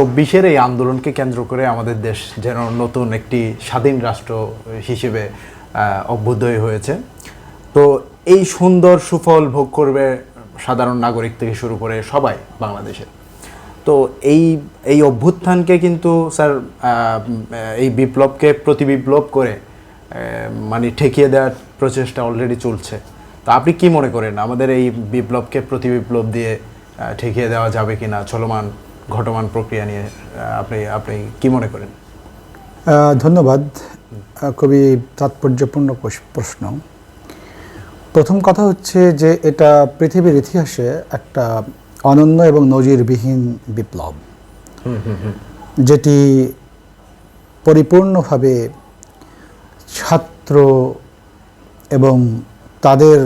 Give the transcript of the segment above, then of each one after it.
চব্বিশের এই আন্দোলনকে কেন্দ্র করে আমাদের দেশ যেন নতুন একটি স্বাধীন রাষ্ট্র হিসেবে অভ্যুদয় হয়েছে। তো এই সুন্দর সুফল ভোগ করবে সাধারণ নাগরিক থেকে শুরু করে সবাই বাংলাদেশে তো এই এই অভ্যুত্থানকে কিন্তু, স্যার এই বিপ্লবকে প্রতিবিপ্লব করে মানে ঠেকিয়ে দেওয়ার প্রচেষ্টা অলরেডি চলছে। তো আপনি কি মনে করেন, আমাদের এই বিপ্লবকে প্রতিবিপ্লব দিয়ে ঠেকিয়ে দেওয়া যাবে কিনা, চলমান ঘটমান প্রক্রিয়া নিয়ে আপনি আপনি কি মনে করেন? ধন্যবাদ। খুবই তাৎপর্যপূর্ণ প্রশ্ন। প্রথম কথা হচ্ছে যে এটা পৃথিবীর ইতিহাসে একটা অনন্য এবং নজিরবিহীন বিপ্লব। যেটি পরিপূর্ণভাবে ছাত্র এবং তাদের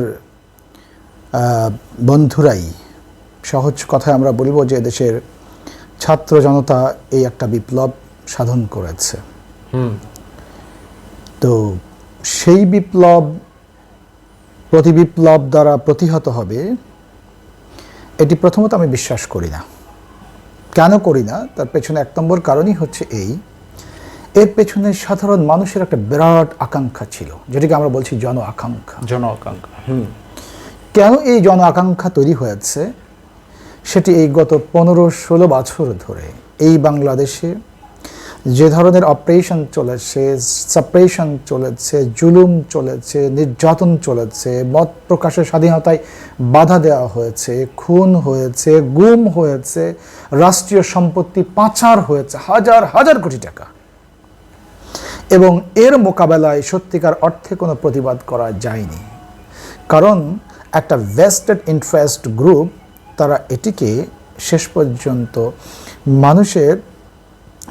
বন্ধুরাই সহজ কথায় আমরা বলব যে দেশের ছাত্র জনতা এই একটা বিপ্লব সাধন করেছে। তো সেই বিপ্লব প্রতি বিপ্লব দ্বারা প্রতিহত হবে এটি প্রথমত আমি বিশ্বাস করি না। কেন করি না? তার পেছনে এক নম্বর কারণই হচ্ছে এই এর পেছনে সাধারণ মানুষের একটা বিরাট আকাঙ্ক্ষা ছিল যেটাকে আমরা বলছি জন আকাঙ্ক্ষা। জন আকাঙ্ক্ষা হুম। কেন এই জন আকাঙ্ক্ষা তৈরি হয়েছে? সেটি এই গত পনেরো ষোলো বছর ধরে এই বাংলাদেশে যে ধরনের অপারেশন চলেছে সাপ্রেশন চলেছে, জুলুম চলেছে, নির্যাতন চলেছে, মত প্রকাশের স্বাধীনতায় বাধা দেওয়া হয়েছে, খুন হয়েছে, গুম হয়েছে, রাষ্ট্রীয় সম্পত্তি পাচার হয়েছে, হাজার হাজার কোটি টাকা। এবং এর মোকাবেলায় সত্যিকার অর্থে কোনো প্রতিবাদ করা যায়নি। কারণ একটা ভেস্টেড ইন্টারেস্ট গ্রুপ তারা এটিকে শেষ পর্যন্ত মানুষের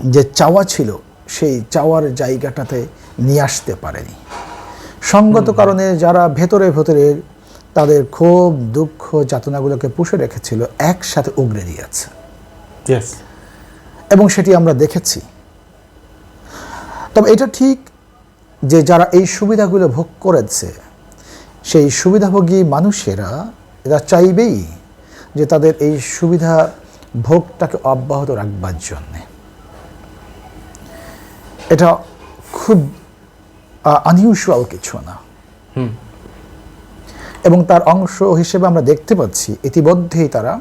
যে চাওয়া ছিল সেই চাওয়ার জায়গাটাতে নিয়ে আসতে পারেনি। সঙ্গত কারণে যারা ভেতরে ভেতরে তাদের ক্ষোভ দুঃখ যাতনাগুলোকে পুষে রেখেছিল একসাথে উগড়ে দিয়েছে। এবং সেটি আমরা দেখেছি। তবে এটা ঠিক যে যারা এই সুবিধাগুলো ভোগ করেছে সেই সুবিধাভোগী মানুষেরা এরা চাইবেই যে তাদের এই সুবিধা ভোগটাকে অব্যাহত রাখবার জন্যে। এটা খুব আনইউজুয়াল কিছু না। এবং তার অংশ হিসেবে আমরা দেখতে পাচ্ছি ইতিমধ্যেই তারা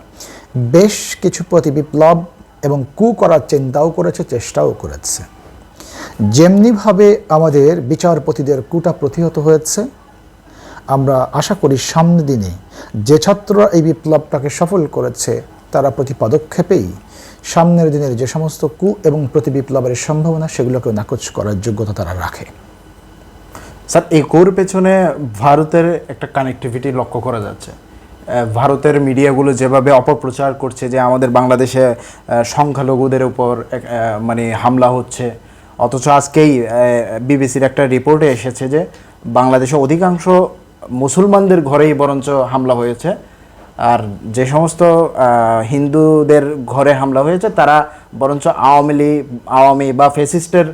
বেশ কিছু প্রতি বিপ্লব এবং কু করার চিন্তাও করেছে চেষ্টাও করেছে। যেমনিভাবে আমাদের বিচারপতিদের কুটা প্রতিহত হয়েছে আমরা আশা করি সামনের দিনে যে ছাত্ররা এই বিপ্লবটাকে সফল করেছে, তারা প্রতি পদক্ষেপেই সামনের দিনের যে সমস্ত কু এবং প্রতি বিপ্লবের সম্ভাবনা সেগুলোকে নাকচ করার যোগ্যতা তারা রাখে। স্যার, এই কোর পেছনে ভারতের একটা কানেক্টিভিটি লক্ষ্য করা যাচ্ছে। ভারতের মিডিয়াগুলো যেভাবে অপপ্রচার করছে যে আমাদের বাংলাদেশে সংখ্যালঘুদের উপর মানে হামলা হচ্ছে, অথচ আজকেই বিবিসির একটা রিপোর্টে এসেছে যে বাংলাদেশে অধিকাংশ মুসলমানদের ঘরেই বরঞ্চ হামলা হয়েছে। আর যে সমস্ত হিন্দুদের ঘরে হামলা হয়েছে তারা বরঞ্চ আওয়ামী লীগ আওয়ামী বা ফেসিস্টের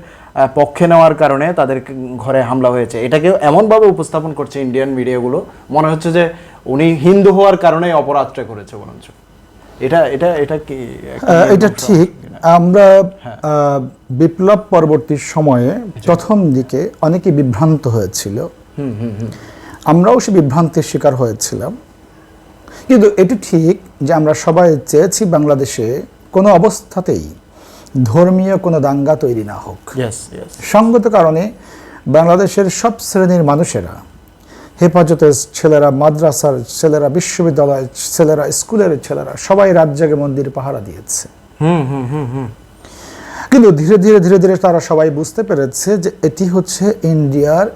পক্ষে নেওয়ার কারণে তাদের ঘরে হামলা হয়েছে। এটাকে এমনভাবে উপস্থাপন করছে ইন্ডিয়ান মিডিয়াগুলো মনে হচ্ছে যে উনি হিন্দু হওয়ার কারণেই অপরাধটা করেছে বরঞ্চ। এটা এটা এটা কি এটা ঠিক। আমরা আহ, বিপ্লব পরবর্তী সময়ে প্রথম দিকে অনেকে বিভ্রান্ত হয়েছিল। আমরাও সে বিভ্রান্তির শিকার হয়েছিলাম। কিন্তু এটি ঠিক যে আমরা সবাই চেয়েছি বাংলাদেশে কোনো অবস্থাতেই ধর্মীয় কোনো দাঙ্গা তৈরি না হোক. সঙ্গত কারণে বাংলাদেশের সব শ্রেণির মানুষেরা হেফাজতের ছেলেরা মাদ্রাসার ছেলেরা বিশ্ববিদ্যালয়ের ছেলেরা স্কুলের ছেলেরা সবাই রাত জেগে মন্দির পাহারা দিয়েছে। হুম হুম হুম হুম। কিন্তু ধীরে ধীরে ধীরে ধীরে তারা সবাই বুঝতে পেরেছে যে এটি হচ্ছে ইন্ডিয়ার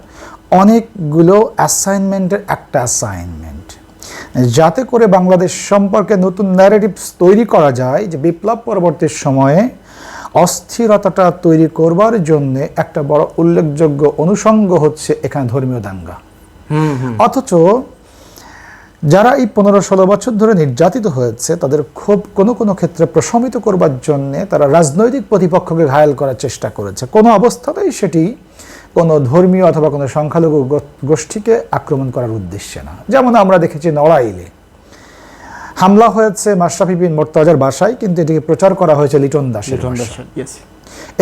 অনেকগুলো অ্যাসাইনমেন্টের একটা অ্যাসাইনমেন্ট যাতে করে বাংলাদেশ সম্পর্কে নতুন ন্যারেটিভস তৈরি করা যায় যে বিপ্লব পরবর্তী সময়ে অস্থিরতাটা তৈরি করবার জন্য একটা বড় উল্লেখযোগ্য অনুষঙ্গ হচ্ছে এখানে ধর্মীয় দাঙ্গা। হুম হুম। অথচ যারা এই পনেরো ষোলো বছর ধরে নির্যাতিত হয়েছে তাদের খুব কোনো কোনো ক্ষেত্রে প্রশমিত করবার জন্যে তারা রাজনৈতিক প্রতিপক্ষকে ঘায়াল করার চেষ্টা করেছে। কোনো অবস্থাতেই সেটি কোনো ধর্মীয় অথবা কোনো সংখ্যালঘু গোষ্ঠীকে আক্রমণ করার উদ্দেশ্যে না। যেমন আমরা দেখেছি নড়াইলে। হামলা হয়েছে মাশরাফি বিন মোর্তাজার বাসায় কিন্তু এটিকে প্রচার করা হয়েছে লিটন দাসের বাসায়।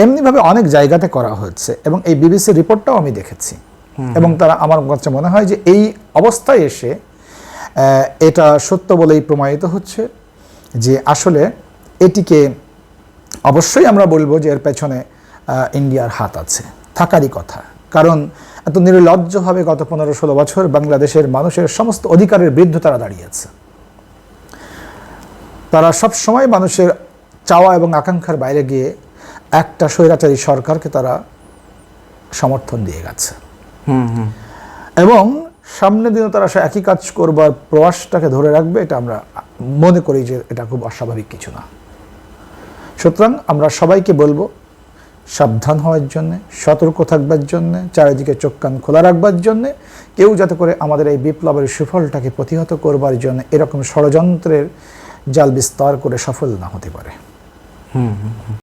এমনিভাবে অনেক জায়গাতে করা হয়েছে এবং এই বিবিসির রিপোর্টটাও আমি দেখেছি। এবং তারা আমার কাছে মনে হয় যে এই অবস্থায় এসে এটা সত্য বলেই প্রমাণিত হচ্ছে যে আসলে এটিকে অবশ্যই আমরা বলব যে এর পেছনে ইন্ডিয়ার হাত আছে। থাকারই কথা। কারণ এত নির্লজ্জভাবে গত পনেরো ষোলো বছর বাংলাদেশের মানুষের সমস্ত অধিকারের বিরুদ্ধে তারা দাঁড়িয়েছে। তারা সব সময় মানুষের চাওয়া এবং আকাঙ্ক্ষার বাইরে গিয়ে একটা স্বৈরাচারী সরকারকে তারা সমর্থন দিয়ে গেছে। হুম হুম। এবং সামনের দিনে তারা সে একই কাজ করবার প্রয়াসটাকে ধরে রাখবে এটা আমরা মনে করি যে এটা খুব অস্বাভাবিক কিছু না। সুতরাং আমরা সবাইকে বলব সাবধান হওয়ার জন্যে, সতর্ক থাকবার জন্যে, চারিদিকে চোখ কান খোলা রাখবার জন্যে, কেউ যাতে করে আমাদের এই বিপ্লবের সুফলটাকে প্রতিহত করবার জন্য এরকম ষড়যন্ত্রের জাল বিস্তার করে সফল না হতে পারে। হুম